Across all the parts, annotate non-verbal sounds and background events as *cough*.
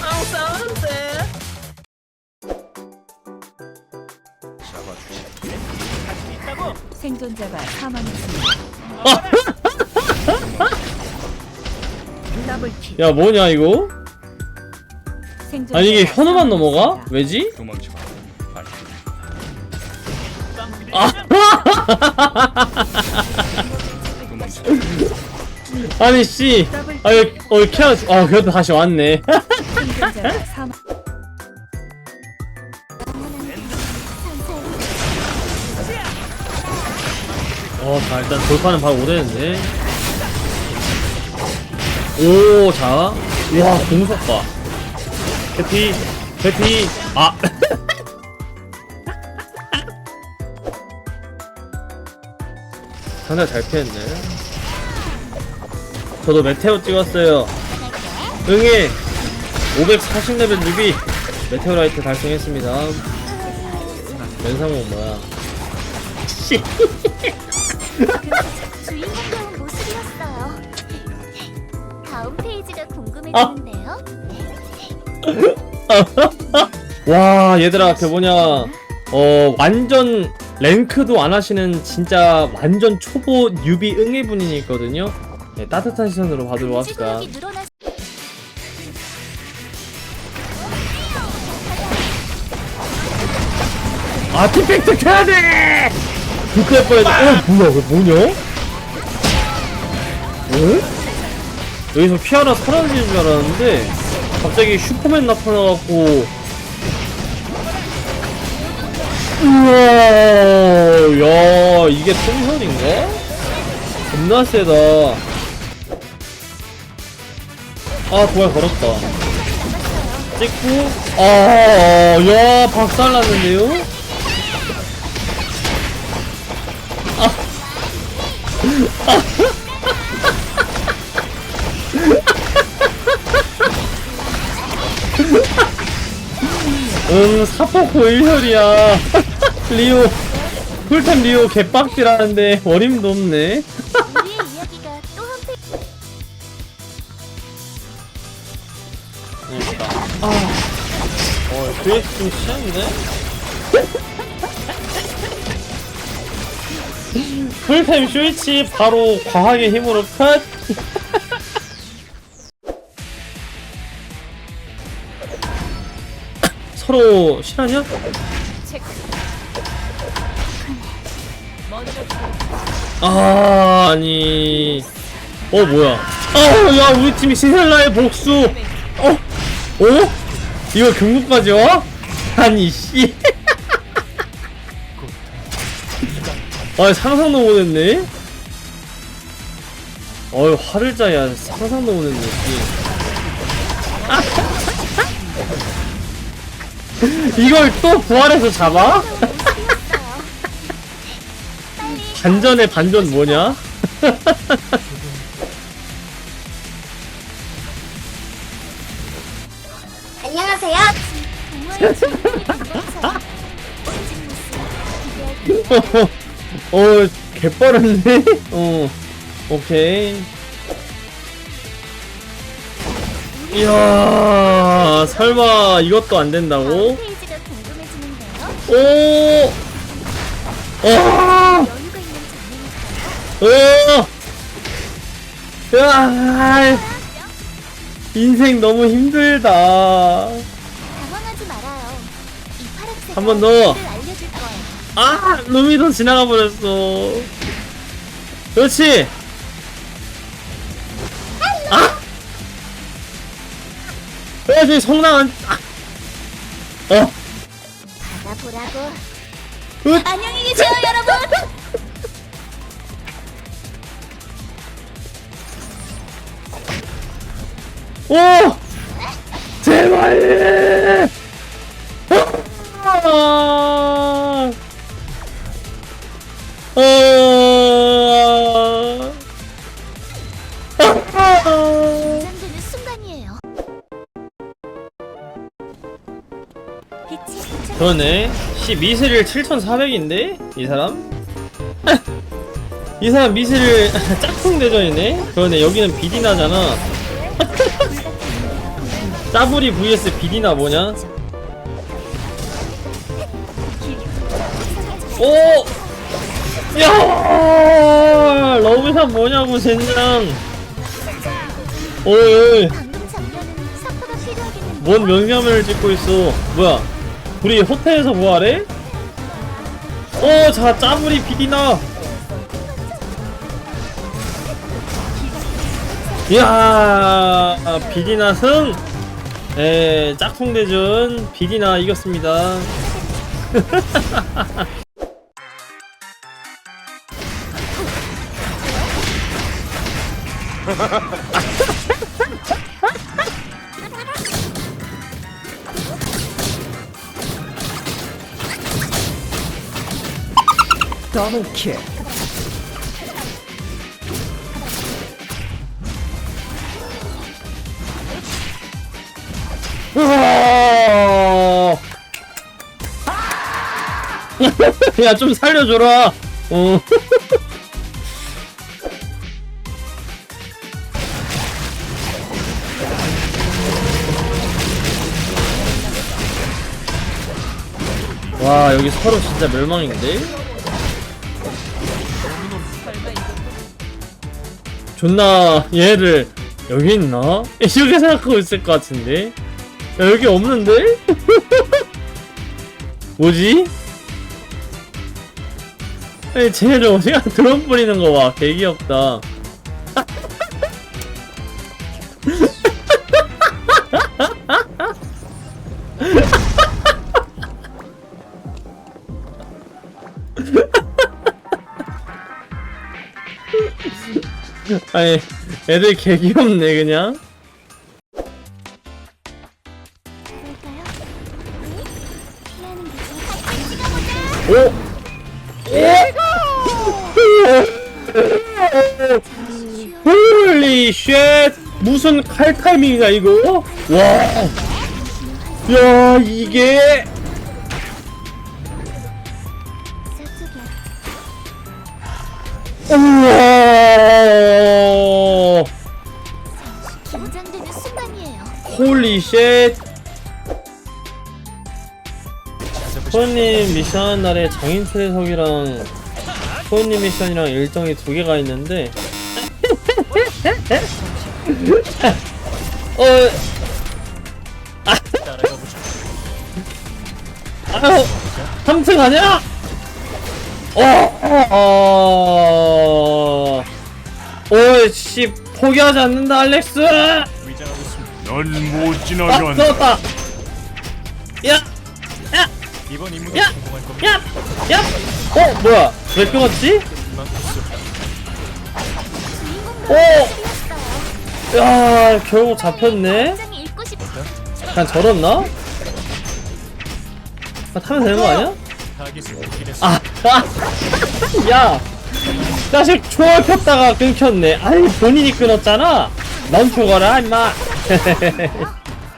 아우 싸우는데 생존자가 사망했습니다. 더블킬. 야 뭐냐 이거? 생존자가 아니 이게 현우만 넘어가? 사망했습니다. 왜지? 도망쳐. 도망쳐. *laughs* 아니 씨. 아니 어 키아 아 그래도 다시 왔네. *laughs* 사망. 어 자 일단 돌파는 바로 오되는데 오 자 와 공속 봐 해피 해피. 아 *laughs* 상당히 잘 피했네. 저도 메테오 찍었어요. 응애! 540레벨 뉴비! 메테오라이트 달성했습니다. 연상은 뭐야? 씨. 주인공다운 모습이었어요. 다음 페이지가 궁금해지는데요. *laughs* 와 얘들아 걔 뭐냐. 어 완전 랭크도 안 하시는 진짜 완전 초보 뉴비 응애분이 있거든요 네, 따뜻한 시선으로 봐도록 합시다. 아티팩트 켜야돼 불클 뻔했네 어 뭐야 왜 뭐냐 어? 여기서 피아라 사라지는 줄 알았는데 갑자기 슈퍼맨 나타나갖고 우와 야 이게 통선인가? 겁나 세다 아 도발 걸었다 찍고 아 야 박살 났는데요? *laughs* 응 사포코 1혈이야 리오 풀템 리오 개빡지라는데 어림도 없네 우리의 이야기가 또한 페이지. 그러니까 아. 어 그래서 좀 치는데? 풀템 쇼이치 바로 과학의 힘으로 컷 *laughs* 서로 실화냐? 아 아니 어 뭐야 아야 우리 팀이 시셀라의 복수 어? 어? 이거 경고까지 와? 아니 씨 *laughs* 아 상상도 못했네 어휴 화를 짜야 상상도 못했네 씨. *laughs* 이걸 또 부활해서 잡아? *laughs* 반전의 반전 뭐냐? 안녕하세요. 어, 개빠른데? 어, 오케이. 이야, 설마 이것도 안 된다고? 오! 와! 으아! 인생 너무 힘들다. 당황하지 말아요. 이 파란색 한번 더. 알려줄 거예요. 아! 루미도 지나가 버렸어. 그렇지! 아! 야, 저기 성낭, 아! 어! 받아보라고. 으! 안녕히 계세요, 여러분. 오! 제발! 아! 아! 아! 긴장되는 순간이에요. 빛이 비쳐 그러네. 12세를 7,400인데? 이 사람? *laughs* 이 사람 미실 *laughs* 짝퉁 대전이네? 그러네 여기는 비디나잖아 짜부리 vs 비디나 뭐냐? 오! 야! 러브샷 뭐냐고 젠장 오이 필요하겠는데. 뭔 명령을 찍고 있어 뭐야 우리 호텔에서 뭐 하래? 오, 자, 짜부리 비디나. 이야, 비디나 승. 에, 짝퉁 대전 비디나 이겼습니다. 더블킬. 우와! 야, 좀 살려줘라. 어. 와, 여기 서로 진짜 멸망인데? 존나 얘를 여기 있나? 이렇게 생각하고 있을 것 같은데? 야, 여기 없는데? *laughs* 뭐지? 아니 쟤를 어디가 드론 뿌리는 거 봐. 개 귀엽다. *laughs* 아니 애들 개 귀엽네 그냥. 오! 홀리 쉣! 무슨 칼 타이밍이야 이거? 와! 야 이게 우와! 홀리 쉣! 소님 미션 하는 날에 장인 초대석이랑 소님 미션이랑 일정이 두 개가 있는데 *laughs* 어 아, 아유 3층 아니야? 어, 어, 어, 씨, 포기하지 않는다, 알렉스! 넌못 아, 지나간다. 들었다! 야! 이번 임무도 야! 성공할 겁니다. 야! 야! 어, 뭐야? 왜 끊었지? 오! 야, 결국 잡혔네? 읽고. 그냥 절었나? 아, 타면 되는 거 아니야? 타깃을 포기했어. 아, 아! 야! 자식 초월 폈다가 끊겼네. 아이, 본인이 끊었잖아? 넌 죽어라, 임마! *laughs*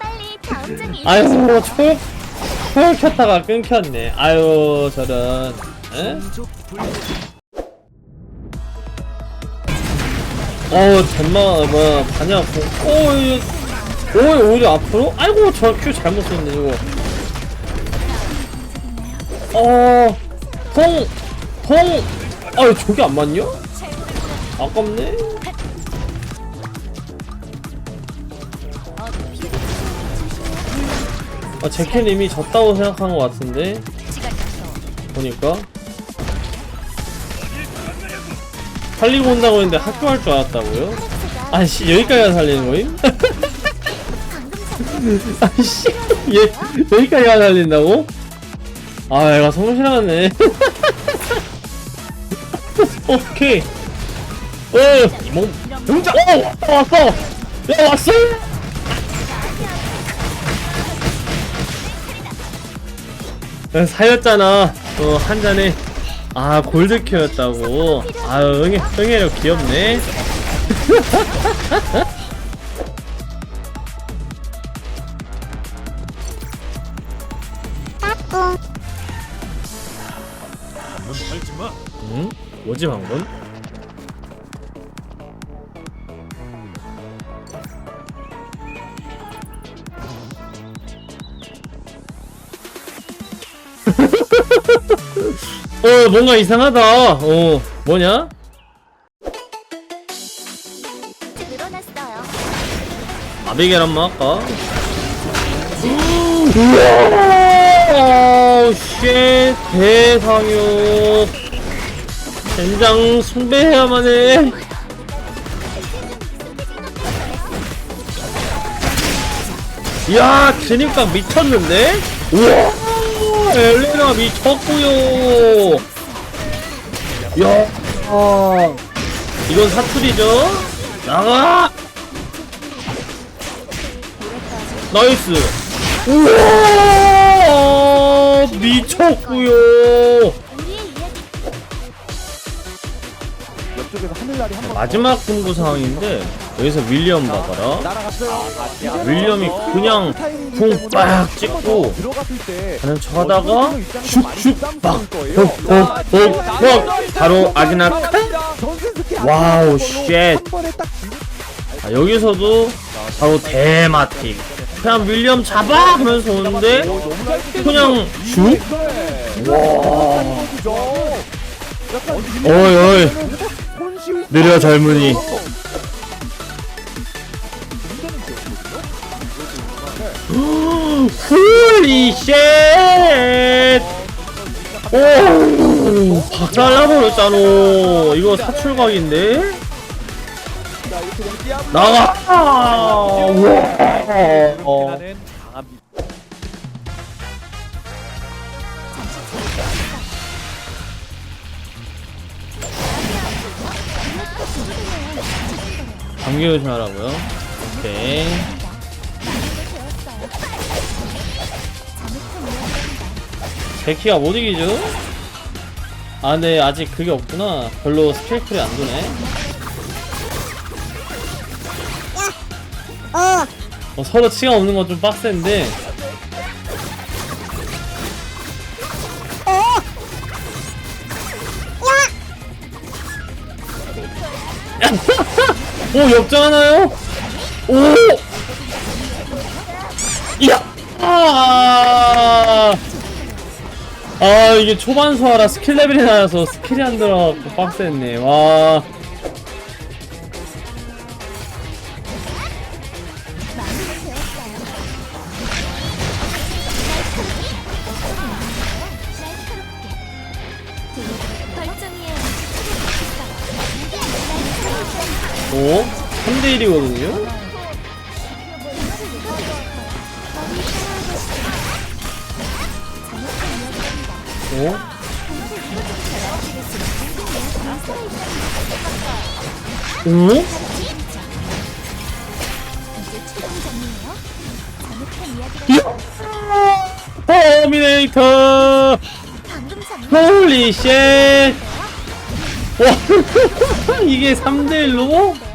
빨리 다음 장이 읽고 아유. 초월, 초월 켰다가 끊겼네. 아유, 저런. 에? 어우, 잠만, 뭐야, 반야, 고, 오, 이, 오, 오히려 앞으로? 아이고, 저 큐 잘못 썼네, 이거. 어, 통, 통, 아유, 저게 안 맞냐? 아깝네? 아, 이미 졌다고 생각한 것 같은데? 보니까. 살리고 온다고 했는데 학교 할 줄 알았다고요? 아씨, 여기까지 살리는 거임? *laughs* 아씨, 얘, 여기까지 가서 살린다고? 아, 얘가 성실 하네. *laughs* 오케이. 어, 몸, 등장! 어, 왔어! 야, 왔어! 야, 사였잖아. 어, 한 잔에. 아, 골드큐였다고. 아유, 응애, 응애력 귀엽네. 마. 응? 뭐지, 방금? 어 뭔가 이상하다. 어 뭐냐? 늘어났어요. 아비게일 한번 할까? 우와 쉣 대상육 젠장 숭배해야만 해. 야, 진입각 미쳤는데? 우와, 엘레나 미쳤구요. 야, 아, 이건 사투리죠? 나가! 나이스. 우와, 옆쪽에서 하늘날이 한번 마지막 분부 상황인데, 여기서 윌리엄 봐봐라. 날아갔어요. 윌리엄이 그냥 궁빡 찍고 들어갔을 때 하는 척 하다가 슉슉 막 헉헉헉헉 바로 아기나 와우 쉣. 아, 여기서도 바로 대마틱 그냥 윌리엄 잡아 하면서 오는데 그냥 슉 어이 어이. 느려 젊은이 홀리 쉣! 오, 박살나버렸잖아. 이거 사출각인데? 나가! 우와. 어. 감기 조심하라고요. 오케이. 제키가 못 이기죠? 아, 근데 아직 그게 없구나. 별로 스킬풀이 안 도네. 어, 서로 치가 없는 건 좀 빡센데. *laughs* 오, 역전 하나요? 오! 이야! 아! 아, 이게 초반 소화라 스킬 레벨이 나와서 스킬이 안 들어가고 빡셌네. 와. 오? 3대1이거든요? 오? 오? 터미네이터! 홀리 쉣! 와, *laughs* 이게 3대1로?